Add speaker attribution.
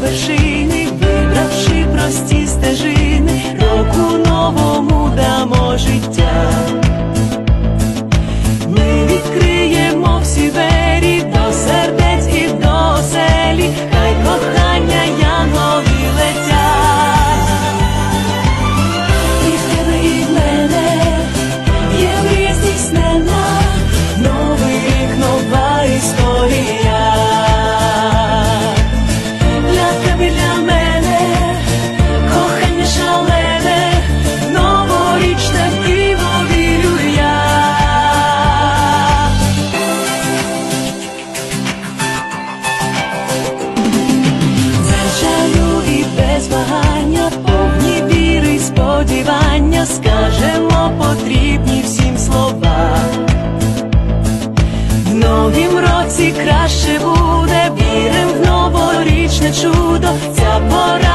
Speaker 1: вершині, вибравши прості. ласка біля мене, кохання шалене, новорічне пиво вірю я. Зажаю і без повні віри сподівання, скажемо потрібні всім слова. В новім році краще буде чудо, ця пора.